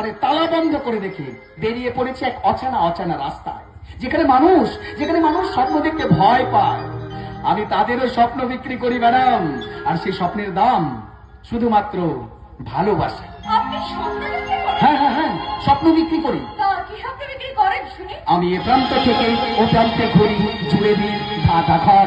ঘরে তালা বন্ধ করে রেখে বেরিয়ে পড়েছে এক অচানা অচানা রাস্তায়। যেখানে মানুষ যেখানে মানুষ স্বপ্ন দেখতে ভয় পায়। আমি তাদেরও স্বপ্ন বিক্রি করি ম্যাডাম। আর সেই স্বপ্নের দাম শুধুমাত্র ভালোবাসা। হ্যাঁ হ্যাঁ হ্যাঁ স্বপ্ন বিক্রি করি। আমি এ প্রান্ত থেকে ও প্রান্তে ঘুরি জুড়ে দিই ঢাকা ঘর।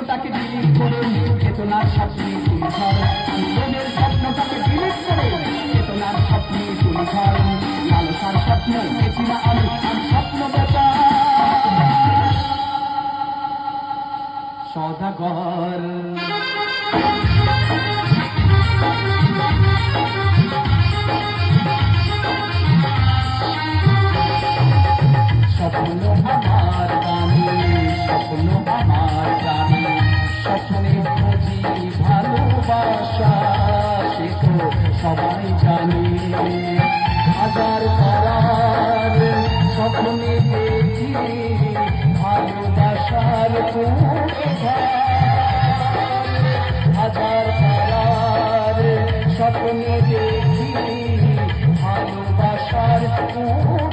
স্বপ্নটাকে ডিলিট করে চেতনার স্বপ্নে তুলি ধর আমি স্বপ্নটাকে ডিলিট করে চেতনার স্বপ্নে তুলি ধর লালসার স্বপ্ন দেখি না আমি আমি স্বপ্ন বেচা সদাগর। স্বপ্ন আমার গানে স্বপ্ন আমার সবাই জানি হাজার তারার স্বপ্নে দেখি ভালোবাসার হাজার তারার স্বপ্নে দেখি ভালোবাসার কুহ